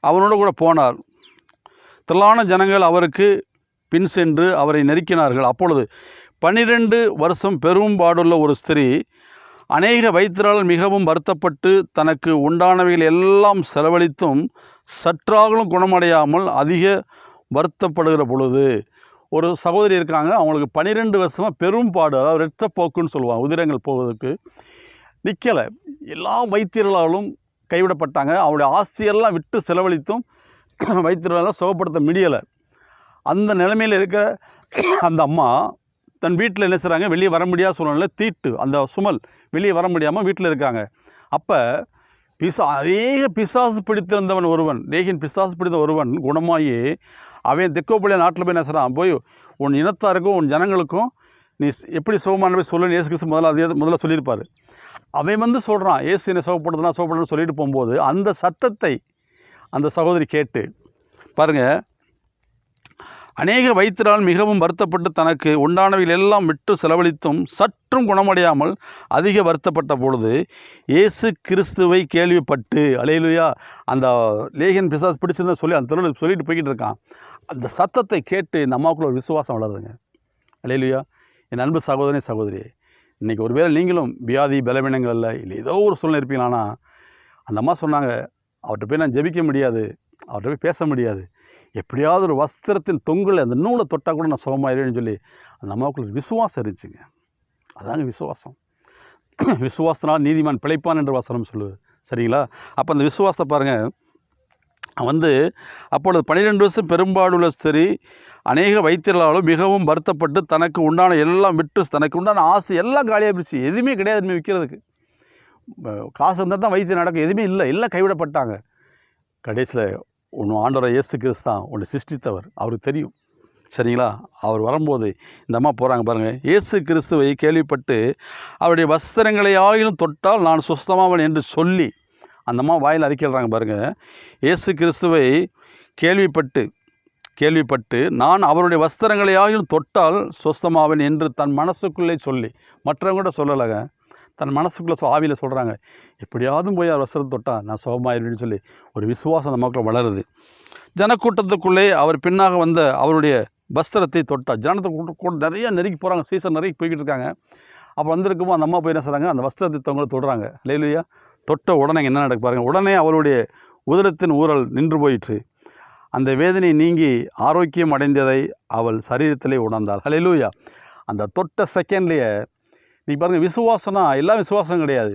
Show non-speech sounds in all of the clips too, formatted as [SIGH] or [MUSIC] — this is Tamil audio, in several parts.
அவனோடு கூட போனார். திரளான ஜனங்கள் அவருக்கு பின் சென்று அவரை நெருக்கினார்கள். அப்பொழுது பனிரெண்டு வருஷம் பெரும்பாடுள்ள ஒரு ஸ்திரீ அநேக வைத்திரால் மிகவும் வருத்தப்பட்டு தனக்கு உண்டானவைகள் எல்லாம் செலவழித்தும் சற்றாகலும் குணமடையாமல் அதிக வருத்தப்படுகிற பொழுது ஒரு சகோதரி இருக்காங்க. அவங்களுக்கு பன்னிரெண்டு வருஷமாக பெரும்பாடு அதாவது இரத்தப்போக்குன்னு சொல்லுவாங்க உதிரங்கள் போவதற்கு. நிற்கலை எல்லா வைத்தியர்களாலும் கைவிடப்பட்டாங்க. அவருடைய ஆஸ்தியெல்லாம் விட்டு செலவழித்தும் [CLEARS THROAT] வைத்தியர்களால் சுகப்படுத்த முடியலை. அந்த நிலைமையில் இருக்கிற [CLEARS THROAT] அந்த அம்மா தன் வீட்டில் என்ன செய்கிறாங்க வெளியே வர முடியாத சூழ்நிலை தீட்டு அந்த சுமல் வெளியே வர முடியாமல் வீட்டில் இருக்காங்க. அப்போ பிசா அநேக பிசாசு பிடித்திருந்தவன் ஒருவன் லேகின் பிசாசு பிடித்த ஒருவன் குணமாகி அவன் தெக்கோப்பள்ளிய நாட்டில் போய் என்ன செய்கிறான் போய் உன் இனத்தாருக்கும் உன் ஜனங்களுக்கும் நீ எப்படி சுகமான போய் சொல்லு ஏசு கிறிஸ்து முதல்ல அதே முதல்ல சொல்லியிருப்பார். அவன் வந்து சொல்கிறான் ஏசு என்னை சோகப்படுதுனா சுகப்படுதுன்னு சொல்லிட்டு போகும்போது அந்த சத்தத்தை அந்த சகோதரி கேட்டு பாருங்கள் அநேக வைத்திரால் மிகவும் வருத்தப்பட்டு தனக்கு உண்டானவைகள் எல்லாம் விட்டு செலவழித்தும் சற்றும் குணமடையாமல் அதிக வருத்தப்பட்ட பொழுது இயேசு கிறிஸ்துவை கேள்விப்பட்டு அலையிலுயா அந்த லேகன் பிசாஸ் பிடிச்சிருந்தா சொல்லி அந்த தெருவில் சொல்லிட்டு போய்கிட்டு இருக்கான். அந்த சத்தத்தை கேட்டு இந்த அம்மாவுக்குள்ள ஒரு விசுவாசம் வளருதுங்க. அலையிலுயா என் அன்பு சகோதரனே சகோதரி இன்றைக்கி ஒருவேளை நீங்களும் வியாதி பலவீனங்களில் இல்லை ஏதோ ஒரு சூழ்நிலை இருப்பீங்களானா அந்த அம்மா சொன்னாங்க அவர்கிட்ட போய் நான் ஜெபிக்க முடியாது அவர்கிட்ட போய் பேச முடியாது. எப்படியாவது ஒரு வஸ்திரத்தின் தொங்கல் அந்த நூலை தொட்டால் கூட நான் சுகமாயிருவேன்னு சொல்லி அந்த அம்மாவுக்குள்ள விசுவாசம் இருந்துச்சுங்க. அதாங்க விசுவாசம். [CLEARS THROAT] விசுவாசத்தினால் நீதிமான் பிழைப்பான் என்று வசனம் சொல்லுது. சரிங்களா? அப்போ அந்த விசுவாசத்தை பாருங்கள் வந்து அப்பொழுது பன்னிரெண்டு வருஷம் பெரும்பாடுள்ள ஸ்திரீ அநேக வைத்தியர்களாலும் மிகவும் வருத்தப்பட்டு தனக்கு உண்டான எல்லாம் விட்டு தனக்கு உண்டான ஆசை எல்லாம் காலியாக போயிடுச்சு எதுவுமே கிடையாது இனிமேல் விற்கிறதுக்கு காசு இருந்தால் தான் வைத்தியம் நடக்கும். எதுவுமே இல்லை. எல்லாம் கைவிடப்பட்டாங்க. கடைசியில் ஒன்று ஆண்டவரை இயேசு கிறிஸ்து தான் ஒன்று சிருஷ்டித்தவர். அவருக்கு தெரியும். சரிங்களா? அவர் வரும்போது இந்த அம்மா போகிறாங்க பாருங்கள் இயேசு கிறிஸ்துவை கேள்விப்பட்டு அவருடைய வஸ்திரங்களை ஆயினும் தொட்டால் நான் சுஸ்தமாவன் என்று சொல்லி அந்தம்மா வாயில் அறிக்கிறாங்க பாருங்கள் இயேசு கிறிஸ்துவை கேள்விப்பட்டு கேள்விப்பட்டு நான் அவருடைய வஸ்திரங்களையாயும் தொட்டால் சொஸ்தமாவேன் என்று தன் மனசுக்குள்ளே சொல்லி மற்றவங்க கூட சொல்லலைங்க. தன் மனசுக்குள்ளே ஆவியில் சொல்கிறாங்க எப்படியாவது போய் அவர் வஸ்திரம் தொட்டால் நான் சுகமாயிருவேன்னு சொல்லி ஒரு விசுவாசம் அந்த மக்கள் வளருது. ஜனக்கூட்டத்துக்குள்ளே அவர் பின்னாக வந்த அவருடைய வஸ்திரத்தை தொட்டார். ஜனத்தை கூட நிறைய நெருக்கி போகிறாங்க சீசன் நெருக்கி போய்கிட்டு இருக்காங்க. அப்போ வந்திருக்குமோ அந்த அம்மா போய் என்ன செய்கிறாங்க அந்த வஸ்திரத்தை தொங்க தொடுறாங்க. லேலுயா தொட்ட உடனே என்ன நடக்கு பாருங்க. உடனே அவருடைய உதரத்தின் ஊரல் நின்று போயிற்று. அந்த வேதனை நீங்கி ஆரோக்கியம் அடைந்ததை அவள் சரீரத்திலே உணர்ந்தாள். ஹலெலூயா அந்த தொட்ட செகண்ட்லேயே நீ பாருங்கள் விசுவாசம்னா எல்லாம் விசுவாசம் கிடையாது.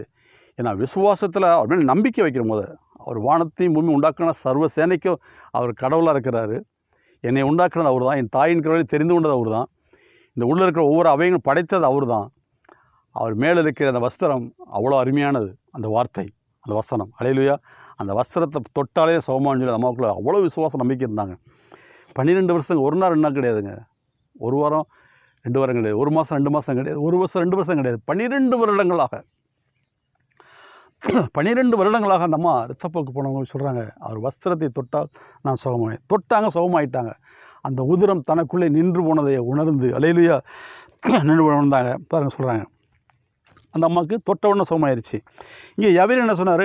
ஏன்னா விசுவாசத்தில் அவர் மேல் நம்பிக்கை வைக்கிற போது அவர் வானத்தையும் பூமி உண்டாக்குன சர்வ சேனைக்கும் அவர் கடவுளாக இருக்கிறாரு. என்னை உண்டாக்குனது அவர் தான் என் தாயின் கடவுளை தெரிந்து கொண்டது அவர் தான் இந்த உள்ளே இருக்கிற ஒவ்வொரு அவையும் படைத்தது அவர் தான் அவர் மேலே இருக்கிற அந்த வஸ்திரம் அவ்வளோ அருமையானது. அந்த வார்த்தை அந்த வசனம். அலையிலுயா அந்த வஸ்திரத்தை தொட்டாலே சோமான்னு சொல்லி அம்மாவுக்குள்ள அவ்வளோ விசுவாசம் நம்பிக்கை இருந்தாங்க. பன்னிரெண்டு வருஷம் ஒரு நாள் என்ன கிடையாதுங்க. ஒரு வாரம் ரெண்டு வாரம் கிடையாது. ஒரு மாதம் ரெண்டு மாதம் கிடையாது. ஒரு வருஷம் ரெண்டு வருஷம் கிடையாது. பன்னிரெண்டு வருடங்களாக. [CLEARS THROAT] பன்னிரெண்டு வருடங்களாக அந்த அம்மா ரத்தப்போக்கு போனவங்க சொல்கிறாங்க அவர் வஸ்திரத்தை தொட்டால் நான் சுகமாய் தொட்டாங்க சுகமாயிட்டாங்க. அந்த உதிரம் தனக்குள்ளே நின்று போனதை உணர்ந்து அலையிலுயா [CLEARS THROAT] நின்று உணர்ந்தாங்க பாருங்க சொல்கிறாங்க அந்த அம்மாவுக்கு தொட்ட உடனே சுகமாயிருச்சு. இங்கே யவீர் என்ன சொன்னார்?